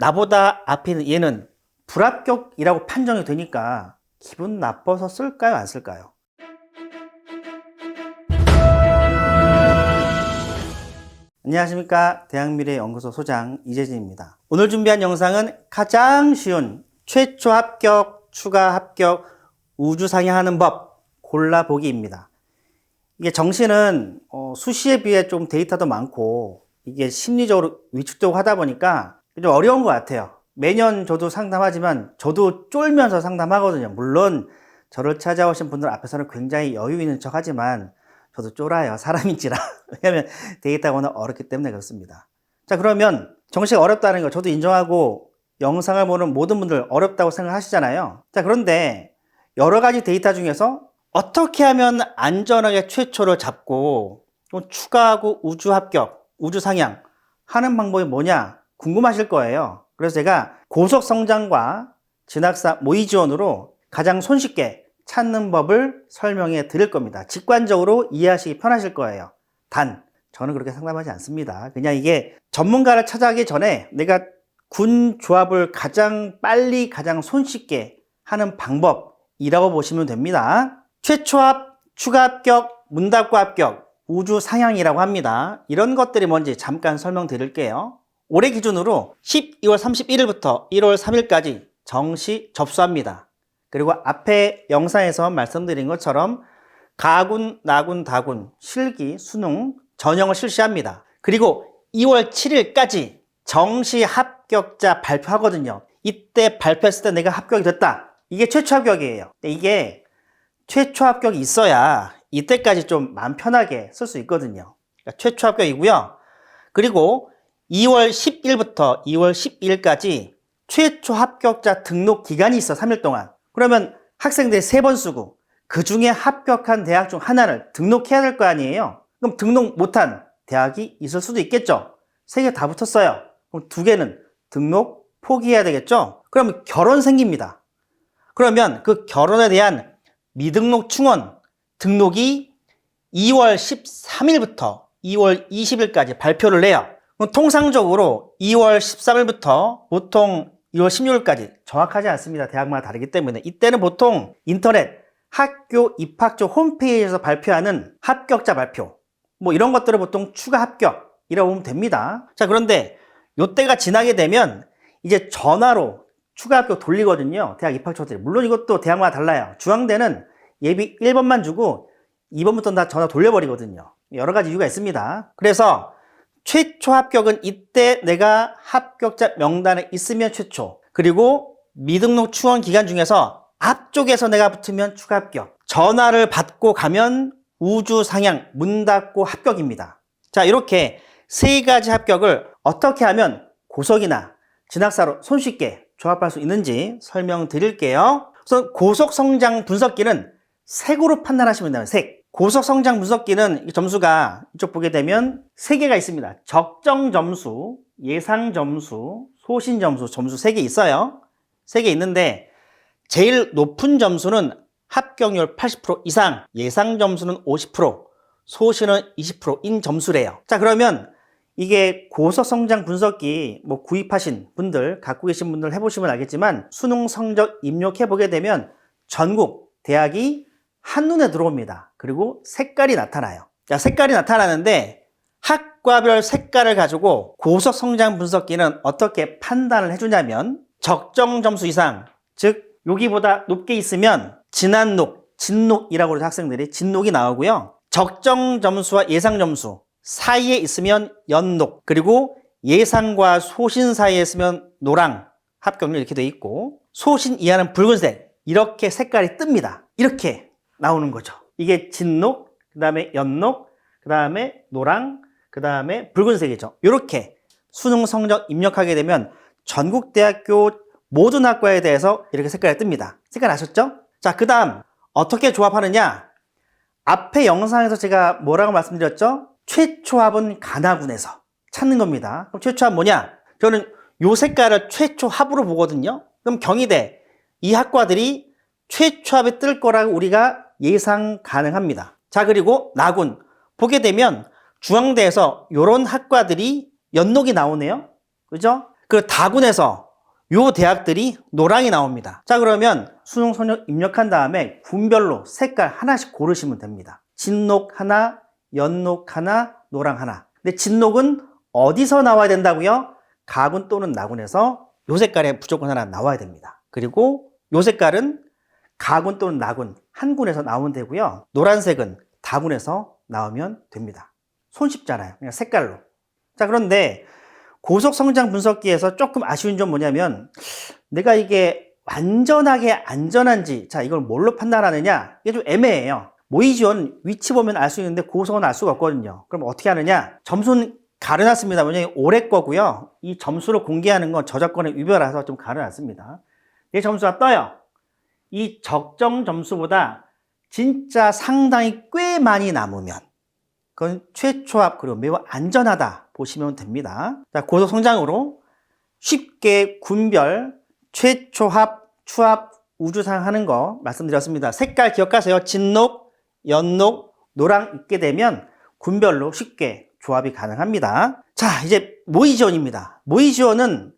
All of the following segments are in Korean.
나보다 앞에 있는 얘는 불합격이라고 판정이 되니까 기분 나빠서 쓸까요? 안 쓸까요? 안녕하십니까. 대학미래연구소 소장 이재진입니다. 오늘 준비한 영상은 가장 쉬운 최초 합격, 추가 합격, 우주 상향하는 법 골라보기입니다. 이게 정시는 어, 수시에 비해 좀 데이터도 많고 이게 심리적으로 위축되고 하다 보니까 좀 어려운 것 같아요. 매년 저도 상담하지만 저도 쫄면서 상담하거든요. 물론 저를 찾아오신 분들 앞에서는 굉장히 여유 있는 척 하지만 저도 쫄아요. 사람인지라. 왜냐하면 데이터가 워낙 어렵기 때문에 그렇습니다. 자, 그러면 정시가 어렵다는 거 저도 인정하고 영상을 보는 모든 분들 어렵다고 생각하시잖아요. 자, 그런데 여러 가지 데이터 중에서 어떻게 하면 안전하게 최초를 잡고 또 추가하고 우주 합격, 우주 상향 하는 방법이 뭐냐 궁금하실 거예요. 그래서 제가 고속 성장과 진학사 모의 지원으로 가장 손쉽게 찾는 법을 설명해 드릴 겁니다. 직관적으로 이해하시기 편하실 거예요. 단, 저는 그렇게 상담하지 않습니다. 그냥 이게 전문가를 찾아가기 전에 내가 군 조합을 가장 빨리 가장 손쉽게 하는 방법이라고 보시면 됩니다. 최초합, 추가 합격, 문답과 합격, 우주 상향이라고 합니다. 이런 것들이 뭔지 잠깐 설명드릴게요. 올해 기준으로 12월 31일부터 1월 3일까지 정시 접수합니다. 그리고 앞에 영상에서 말씀드린 것처럼 가군, 나군, 다군, 실기, 수능, 전형을 실시합니다. 그리고 2월 7일까지 정시 합격자 발표하거든요. 이때 발표했을 때 내가 합격이 됐다. 이게 최초 합격이에요. 이게 최초 합격이 있어야 이때까지 좀 마음 편하게 쓸 수 있거든요. 그러니까 최초 합격이고요. 그리고 2월 10일부터 2월 12일까지 최초 합격자 등록 기간이 있어 3일 동안. 그러면 학생들이 세번 쓰고 그 중에 합격한 대학 중 하나를 등록해야 될 거 아니에요? 그럼 등록 못한 대학이 있을 수도 있겠죠? 세 개 다 붙었어요. 그럼 두 개는 등록 포기해야 되겠죠? 그러면 결혼 생깁니다. 그러면 그 결혼에 대한 미등록 충원 등록이 2월 13일부터 2월 20일까지 발표를 해요. 통상적으로 2월 13일부터 보통 2월 16일까지 정확하지 않습니다. 대학마다 다르기 때문에 이때는 보통 인터넷 학교 입학처 홈페이지에서 발표하는 합격자 발표 뭐 이런 것들을 보통 추가 합격이라고 보면 됩니다. 자 그런데 요때가 지나게 되면 이제 전화로 추가 합격 돌리거든요. 대학 입학처들이 물론 이것도 대학마다 달라요. 중앙대는 예비 1번만 주고 2번부터는 다 전화 돌려버리거든요. 여러 가지 이유가 있습니다. 그래서 최초 합격은 이때 내가 합격자 명단에 있으면 최초. 그리고 미등록 추원 기간 중에서 앞쪽에서 내가 붙으면 추가 합격. 전화를 받고 가면 우주 상향 문 닫고 합격입니다. 자, 이렇게 세 가지 합격을 어떻게 하면 고석이나 진학사로 손쉽게 조합할 수 있는지 설명드릴게요. 우선 고속 성장 분석기는 색으로 판단하시면 돼요. 색. 고속 성장 분석기는 이 점수가 이쪽 보게 되면 세 개가 있습니다. 적정 점수, 예상 점수, 소신 점수, 점수 세 개 있어요. 세 개 있는데 제일 높은 점수는 합격률 80% 이상, 예상 점수는 50%, 소신은 20%인 점수래요. 자, 그러면 이게 고속 성장 분석기 뭐 구입하신 분들, 갖고 계신 분들 해보시면 알겠지만 수능 성적 입력해 보게 되면 전국 대학이 한눈에 들어옵니다. 그리고 색깔이 나타나요. 자, 색깔이 나타나는데 학과별 색깔을 가지고 고속 성장 분석기는 어떻게 판단을 해주냐면 적정 점수 이상, 즉 여기보다 높게 있으면 진한 녹, 진녹이라고 해서 학생들이 진녹이 나오고요. 적정 점수와 예상 점수 사이에 있으면 연녹, 그리고 예상과 소신 사이에 있으면 노랑, 합격률 이렇게 돼 있고 소신 이하는 붉은색 이렇게 색깔이 뜹니다. 이렇게 나오는 거죠. 이게 진녹, 그 다음에 연녹, 그 다음에 노랑, 그 다음에 붉은색이죠. 이렇게 수능 성적 입력하게 되면 전국 대학교 모든 학과에 대해서 이렇게 색깔이 뜹니다. 색깔 아셨죠? 자, 그 다음 어떻게 조합하느냐? 앞에 영상에서 제가 뭐라고 말씀드렸죠? 최초합은 가나군에서 찾는 겁니다. 그럼 최초합 뭐냐? 저는 요 색깔을 최초합으로 보거든요. 그럼 경희대 이 학과들이 최초합에 뜰 거라고 우리가 예상 가능합니다. 자, 그리고 나군 보게 되면 중앙대에서 이런 학과들이 연록이 나오네요. 그죠? 그 다군에서 요 대학들이 노랑이 나옵니다. 자, 그러면 수능 선역 입력한 다음에 군별로 색깔 하나씩 고르시면 됩니다. 진녹 하나, 연녹 하나, 노랑 하나. 근데 진녹은 어디서 나와야 된다고요? 가군 또는 나군에서 요 색깔에 무조건 하나 나와야 됩니다. 그리고 요 색깔은 가군 또는 나군 한 군에서 나오면 되고요. 노란색은 다군에서 나오면 됩니다. 손쉽잖아요. 그냥 색깔로. 자, 그런데 고속 성장 분석기에서 조금 아쉬운 점 뭐냐면 내가 이게 완전하게 안전한지 자, 이걸 뭘로 판단하느냐? 이게 좀 애매해요. 모의 지원 위치 보면 알 수 있는데 고속은 알 수가 없거든요. 그럼 어떻게 하느냐? 점수는 가려놨습니다. 왜냐면 올해 거고요. 이 점수를 공개하는 건 저작권의 위배라서 좀 가려놨습니다. 이 점수가 떠요. 이 적정 점수보다 진짜 상당히 꽤 많이 남으면 그건 최초합 그리고 매우 안전하다 보시면 됩니다. 자, 고속 성장으로 쉽게 군별 최초합, 추합, 우주상 하는 거 말씀드렸습니다. 색깔 기억하세요. 진녹, 연녹, 노랑 있게 되면 군별로 쉽게 조합이 가능합니다. 자, 이제 모의 지원입니다. 모의 지원은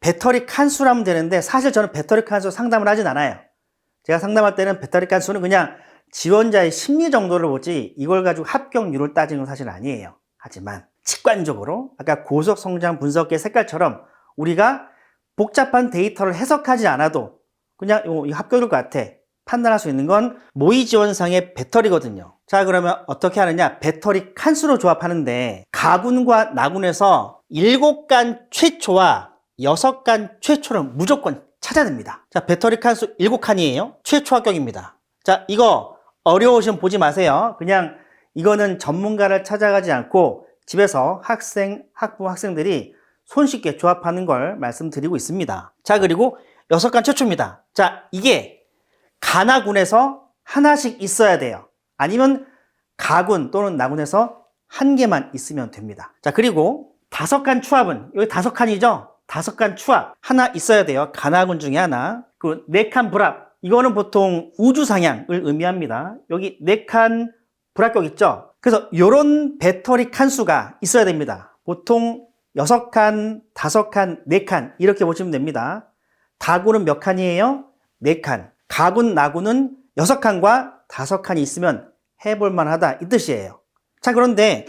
배터리 칸수로 하면 되는데 사실 저는 배터리 칸수 상담을 하진 않아요. 제가 상담할 때는 배터리 칸수는 그냥 지원자의 심리 정도를 보지 이걸 가지고 합격률을 따지는 건 사실 아니에요. 하지만 직관적으로 아까 고속 성장 분석기의 색깔처럼 우리가 복잡한 데이터를 해석하지 않아도 그냥 이거 합격일 것 같아 판단할 수 있는 건 모의 지원상의 배터리거든요. 자 그러면 어떻게 하느냐 배터리 칸수로 조합하는데 가군과 나군에서 7간 최초와 6간 최초를 무조건 찾아냅니다. 자 배터리 칸수 7칸이에요. 최초 합격입니다. 자 이거 어려우시면 보지 마세요. 그냥 이거는 전문가를 찾아가지 않고 집에서 학생, 학부 학생들이 손쉽게 조합하는 걸 말씀드리고 있습니다. 자, 그리고 여섯 간 최초입니다. 자, 이게 가나군에서 하나씩 있어야 돼요. 아니면 가군 또는 나군에서 한 개만 있으면 됩니다. 자, 그리고 다섯 간 추합은 여기 다섯 칸이죠? 다섯 간 추합 하나 있어야 돼요. 가나군 중에 하나. 그 네 칸 불합. 이거는 보통 우주 상향을 의미합니다. 여기 네 칸 불합격 있죠? 그래서 이런 배터리 칸수가 있어야 됩니다. 보통 여섯 칸, 다섯 칸, 네 칸 이렇게 보시면 됩니다. 다군은 몇 칸이에요? 네 칸. 가군, 나군은 여섯 칸과 다섯 칸이 있으면 해볼 만하다 이 뜻이에요. 자 그런데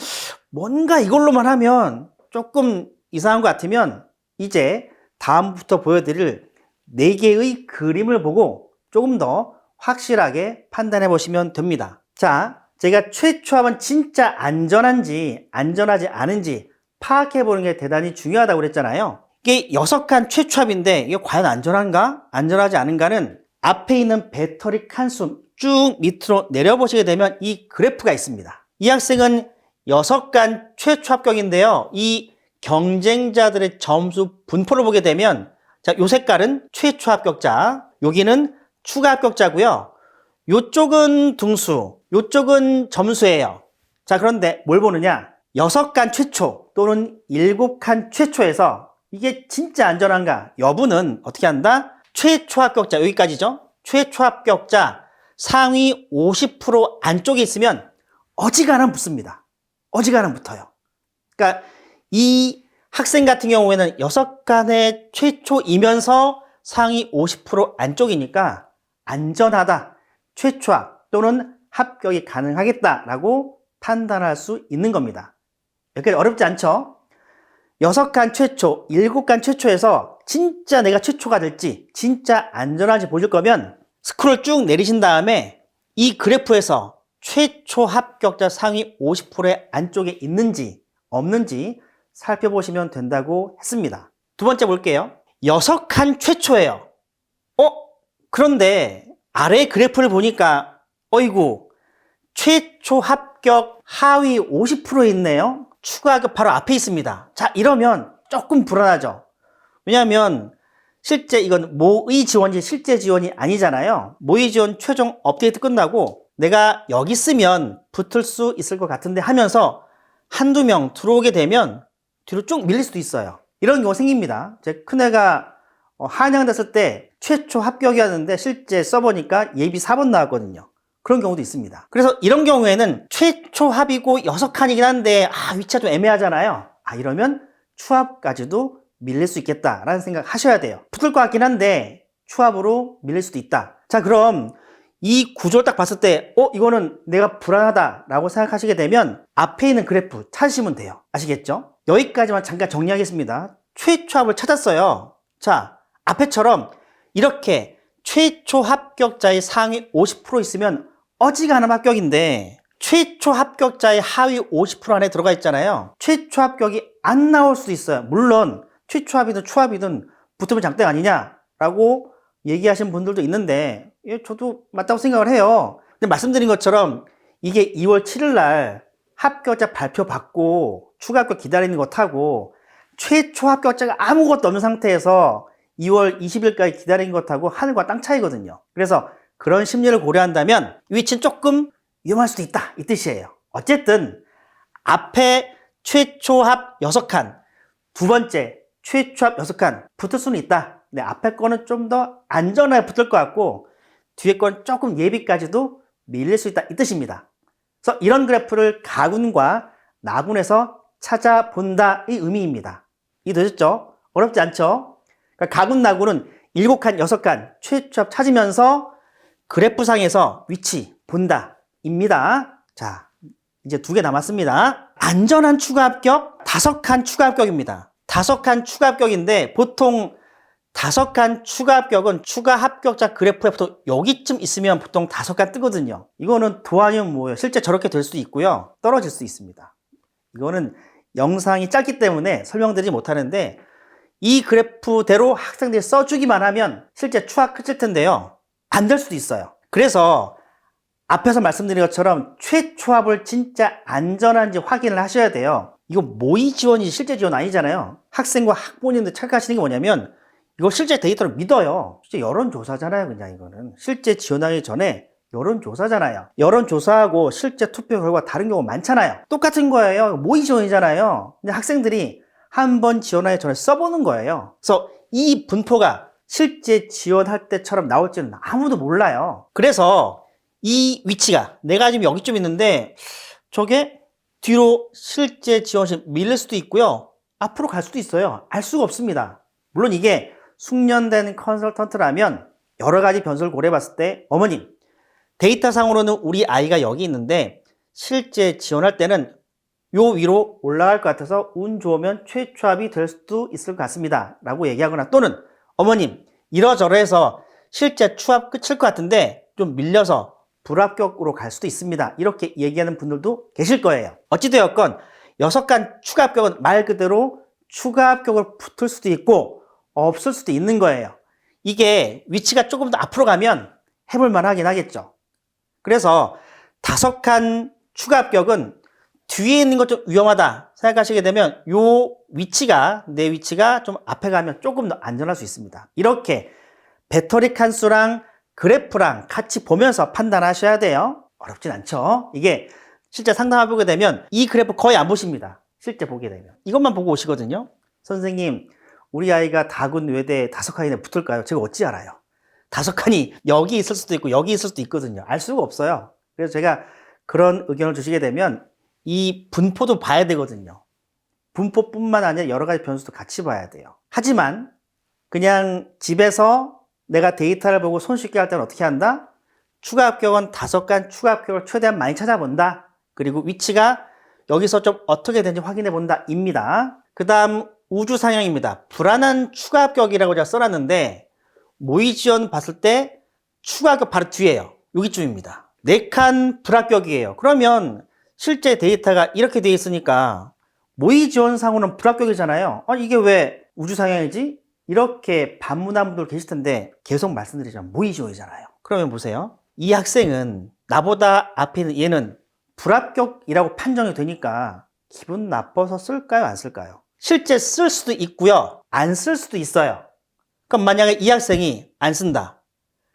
뭔가 이걸로만 하면 조금 이상한 것 같으면 이제 다음부터 보여드릴 네 개의 그림을 보고 조금 더 확실하게 판단해 보시면 됩니다. 자, 제가 최초합은 진짜 안전한지 안전하지 않은지 파악해 보는 게 대단히 중요하다고 그랬잖아요. 이게 여섯 칸 최초합인데 이게 과연 안전한가? 안전하지 않은가는 앞에 있는 배터리 칸수 쭉 밑으로 내려보시게 되면 이 그래프가 있습니다. 이 학생은 여섯 간 최초 합격인데요. 이 경쟁자들의 점수 분포를 보게 되면 자, 요 색깔은 최초 합격자, 여기는 추가 합격자고요. 요쪽은 등수, 요쪽은 점수예요. 자, 그런데 뭘 보느냐? 여섯 간 최초 또는 일곱 칸 최초에서 이게 진짜 안전한가? 여부는 어떻게 한다? 최초 합격자, 여기까지죠? 최초 합격자 상위 50% 안쪽에 있으면 어지간하면 붙습니다. 어지간하면 붙어요. 그러니까 이 학생 같은 경우에는 여섯 간의 최초이면서 상위 50% 안쪽이니까 안전하다. 최초합 또는 합격이 가능하겠다라고 판단할 수 있는 겁니다. 여기까지 어렵지 않죠? 여섯 간 최초, 일곱 간 최초에서 진짜 내가 최초가 될지, 진짜 안전한지 보실 거면 스크롤 쭉 내리신 다음에 이 그래프에서 최초 합격자 상위 50%의 안쪽에 있는지 없는지 살펴보시면 된다고 했습니다. 두 번째 볼게요. 여섯 칸 최초예요. 어? 그런데 아래 그래프를 보니까 어이구 최초 합격 하위 50% 있네요. 추가 합격 바로 앞에 있습니다. 자 이러면 조금 불안하죠. 왜냐하면 실제 이건 모의 지원이 실제 지원이 아니잖아요. 모의 지원 최종 업데이트 끝나고 내가 여기 쓰면 붙을 수 있을 것 같은데 하면서 한두 명 들어오게 되면 뒤로 쭉 밀릴 수도 있어요. 이런 경우 생깁니다. 제 큰애가 어, 한양됐을 때 최초 합격이었는데 실제 써보니까 예비 4번 나왔거든요. 그런 경우도 있습니다. 그래서 이런 경우에는 최초 합이고 6칸이긴 한데 아 위치가 좀 애매하잖아요. 아 이러면 추합까지도 밀릴 수 있겠다라는 생각 하셔야 돼요. 붙을 것 같긴 한데 추합으로 밀릴 수도 있다. 자, 그럼 이 구조를 딱 봤을 때, 어, 이거는 내가 불안하다라고 생각하시게 되면 앞에 있는 그래프 찾으시면 돼요. 아시겠죠? 여기까지만 잠깐 정리하겠습니다. 최초 합을 찾았어요. 자, 앞에처럼 이렇게 최초 합격자의 상위 50% 있으면 어지간한 합격인데 최초 합격자의 하위 50% 안에 들어가 있잖아요. 최초 합격이 안 나올 수도 있어요. 물론 최초 합이든 초합이든 붙으면 장땡 아니냐라고 얘기하신 분들도 있는데 예, 저도 맞다고 생각을 해요. 근데 말씀드린 것처럼 이게 2월 7일 날 합격자 발표 받고 추가 합격 기다리는 것 하고 최초 합격자가 아무것도 없는 상태에서 2월 20일까지 기다리는 것하고 하늘과 땅 차이거든요. 그래서 그런 심리를 고려한다면 이 위치는 조금 위험할 수도 있다 이 뜻이에요. 어쨌든 앞에 최초 합 6칸, 두 번째 최초 합 6칸 붙을 수는 있다. 근데 앞에 거는 좀 더 안전하게 붙을 것 같고 뒤에 건 조금 예비까지도 밀릴 수 있다 이 뜻입니다. 그래서 이런 그래프를 가군과 나군에서 찾아본다 이 의미입니다. 이해되셨죠? 어렵지 않죠? 그러니까 가군 나군은 7칸, 6칸 최초합 찾으면서 그래프상에서 위치 본다 입니다. 자, 이제 두 개 남았습니다. 안전한 추가 합격, 다섯 칸 추가 합격입니다. 다섯 칸 추가 합격인데 보통 다섯 칸 추가 합격은 추가 합격자 그래프에 보통 여기쯤 있으면 보통 다섯 칸 뜨거든요. 이거는 도안이면 뭐예요? 실제 저렇게 될 수도 있고요. 떨어질 수 있습니다. 이거는 영상이 짧기 때문에 설명드리지 못하는데 이 그래프대로 학생들이 써주기만 하면 실제 추가 끝일 텐데요. 안 될 수도 있어요. 그래서 앞에서 말씀드린 것처럼 최초합을 진짜 안전한지 확인을 하셔야 돼요. 이거 모의 지원이 실제 지원 아니잖아요. 학생과 학부모님들 착각하시는 게 뭐냐면 이거 실제 데이터를 믿어요. 실제 여론조사잖아요, 그냥 이거는. 실제 지원하기 전에 여론조사잖아요. 여론조사하고 실제 투표 결과 다른 경우 많잖아요. 똑같은 거예요. 모의 지원이잖아요. 근데 학생들이 한 번 지원하기 전에 써보는 거예요. 그래서 이 분포가 실제 지원할 때처럼 나올지는 아무도 몰라요. 그래서 이 위치가 내가 지금 여기쯤 있는데 저게 뒤로 실제 지원시 밀릴 수도 있고요. 앞으로 갈 수도 있어요. 알 수가 없습니다. 물론 이게 숙련된 컨설턴트라면 여러 가지 변수를 고려해 봤을 때 어머님 데이터상으로는 우리 아이가 여기 있는데 실제 지원할 때는 요 위로 올라갈 것 같아서 운 좋으면 최초합이 될 수도 있을 것 같습니다. 라고 얘기하거나 또는 어머님 이러저러해서 실제 추합 끝일 것 같은데 좀 밀려서 불합격으로 갈 수도 있습니다. 이렇게 얘기하는 분들도 계실 거예요. 어찌되었건 여섯 간 추가 합격은 말 그대로 추가 합격을 붙을 수도 있고 없을 수도 있는 거예요. 이게 위치가 조금 더 앞으로 가면 해볼 만 하긴 하겠죠. 그래서 다섯 칸 추가 합격은 뒤에 있는 것 좀 위험하다 생각하시게 되면 요 위치가 내 위치가 좀 앞에 가면 조금 더 안전할 수 있습니다. 이렇게 배터리 칸수랑 그래프랑 같이 보면서 판단하셔야 돼요. 어렵진 않죠. 이게 실제 상담해 보게 되면 이 그래프 거의 안 보십니다. 실제 보게 되면 이것만 보고 오시거든요. 선생님, 우리 아이가 다군 외대 다섯 칸이나 붙을까요? 제가 어찌 알아요? 다섯 칸이 여기 있을 수도 있고 여기 있을 수도 있거든요. 알 수가 없어요. 그래서 제가 그런 의견을 주시게 되면 이 분포도 봐야 되거든요. 분포뿐만 아니라 여러 가지 변수도 같이 봐야 돼요. 하지만 그냥 집에서 내가 데이터를 보고 손쉽게 할 때는 어떻게 한다? 추가 합격은 다섯 간 추가 합격을 최대한 많이 찾아본다. 그리고 위치가 여기서 좀 어떻게 되는지 확인해 본다. 입니다. 그 다음 우주 상향입니다. 불안한 추가 합격이라고 제가 써놨는데 모의 지원 봤을 때 추가 합격 바로 뒤에요. 여기쯤입니다. 네 칸 불합격이에요. 그러면 실제 데이터가 이렇게 돼 있으니까 모의 지원상으로는 불합격이잖아요. 아, 이게 왜 우주 상향이지? 이렇게 반문한 분들 계실 텐데 계속 말씀드리자면 모의 지원이잖아요. 그러면 보세요. 이 학생은 나보다 앞에 있는 얘는 불합격이라고 판정이 되니까 기분 나빠서 쓸까요? 안 쓸까요? 실제 쓸 수도 있고요. 안 쓸 수도 있어요. 그럼 만약에 이 학생이 안 쓴다.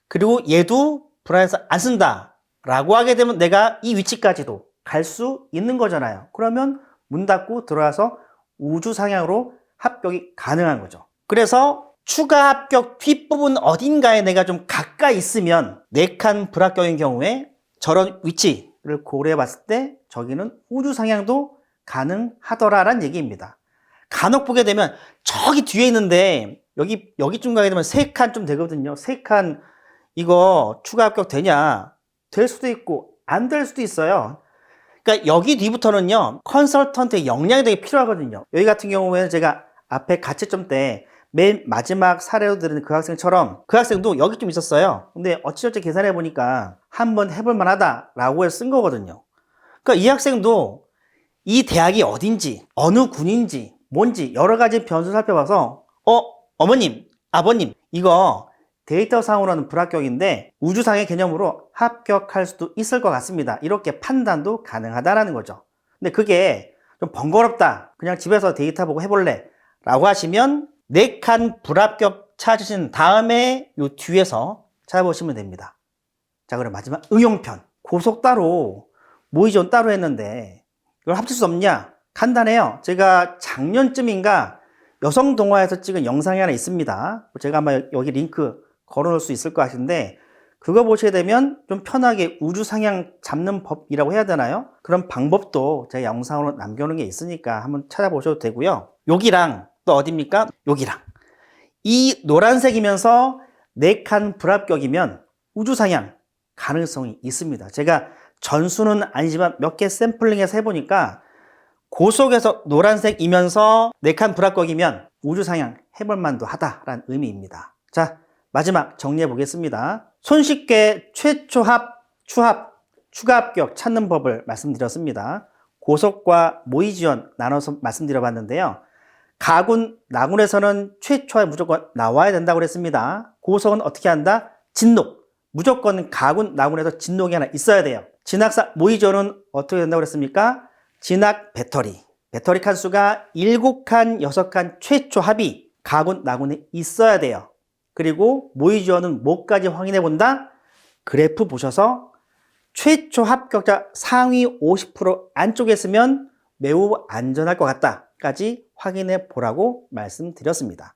그리고 얘도 불안해서 안 쓴다. 라고 하게 되면 내가 이 위치까지도 갈 수 있는 거잖아요. 그러면 문 닫고 들어와서 우주 상향으로 합격이 가능한 거죠. 그래서 추가 합격 뒷부분 어딘가에 내가 좀 가까이 있으면 네 칸 불합격인 경우에 저런 위치를 고려해 봤을 때 저기는 우주 상향도 가능하더라라는 얘기입니다. 간혹 보게 되면 저기 뒤에 있는데 여기 여기쯤 가게 되면 세 칸 좀 되거든요. 세 칸 이거 추가 합격 되냐? 될 수도 있고 안 될 수도 있어요. 그러니까 여기 뒤부터는요 컨설턴트의 역량이 되게 필요하거든요. 여기 같은 경우에는 제가 앞에 가채점 때 맨 마지막 사례로 들은 그 학생처럼 그 학생도 여기 좀 있었어요. 근데 어찌저찌 계산해 보니까 한번 해볼 만하다라고 해서 쓴 거거든요. 그러니까 이 학생도 이 대학이 어딘지 어느 군인지 뭔지 여러 가지 변수를 살펴봐서 어 어머님 아버님 이거 데이터상으로는 불합격인데 우주상의 개념으로 합격할 수도 있을 것 같습니다. 이렇게 판단도 가능하다라는 거죠. 근데 그게 좀 번거롭다. 그냥 집에서 데이터 보고 해볼래. 라고 하시면 네 칸 불합격 찾으신 다음에 요 뒤에서 찾아보시면 됩니다. 자, 그럼 마지막 응용편. 고속 따로, 모의전 따로 했는데 이걸 합칠 수 없냐? 간단해요. 제가 작년쯤인가 여성 동화에서 찍은 영상이 하나 있습니다. 제가 아마 여기 링크 걸어놓을 수 있을 것 같은데 그거 보시게 되면 좀 편하게 우주 상향 잡는 법이라고 해야 되나요? 그런 방법도 제가 영상으로 남겨놓은 게 있으니까 한번 찾아보셔도 되고요. 여기랑 또 어딥니까? 여기랑 이 노란색이면서 네 칸 불합격이면 우주 상향 가능성이 있습니다. 제가 전수는 아니지만 몇 개 샘플링해서 해보니까 고속에서 노란색이면서 네 칸 불합격이면 우주 상향 해볼 만도 하다라는 의미입니다. 자, 마지막 정리해 보겠습니다. 손쉽게 최초 합, 추합, 추가 합격 찾는 법을 말씀드렸습니다. 고속과 모의 지원 나눠서 말씀드려 봤는데요. 가군, 나군에서는 최초에 무조건 나와야 된다고 그랬습니다. 고속은 어떻게 한다? 진록. 무조건 가군, 나군에서 진록이 하나 있어야 돼요. 진학사 모의 지원은 어떻게 된다고 그랬습니까? 진학 배터리. 배터리 칸수가 7칸, 6칸 최초 합이 가군, 나군에 있어야 돼요. 그리고 모의 지원은 뭐까지 확인해 본다? 그래프 보셔서 최초 합격자 상위 50% 안쪽에 있으면 매우 안전할 것 같다까지 확인해 보라고 말씀드렸습니다.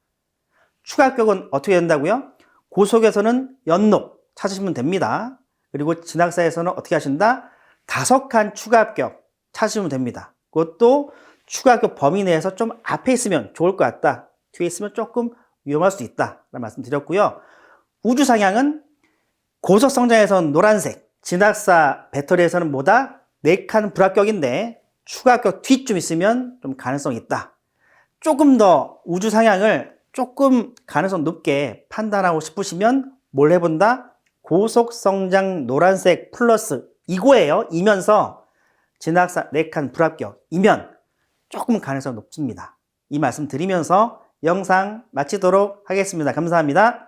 추가 합격은 어떻게 된다고요? 고속에서는 연록 찾으시면 됩니다. 그리고 진학사에서는 어떻게 하신다? 다섯 칸 추가 합격 찾으시면 됩니다. 그것도 추가 합격 범위 내에서 좀 앞에 있으면 좋을 것 같다. 뒤에 있으면 조금 위험할 수 있다. 라는 말씀 드렸고요. 우주 상향은 고속 성장에서는 노란색, 진학사 배터리에서는 뭐다? 4칸 불합격인데 추가 합격 뒤쯤 있으면 좀 가능성이 있다. 조금 더 우주 상향을 조금 가능성 높게 판단하고 싶으시면 뭘 해본다? 고속 성장 노란색 플러스 이거예요. 이면서 진학사 4칸 불합격이면 조금 가능성 높습니다. 이 말씀 드리면서 영상 마치도록 하겠습니다. 감사합니다.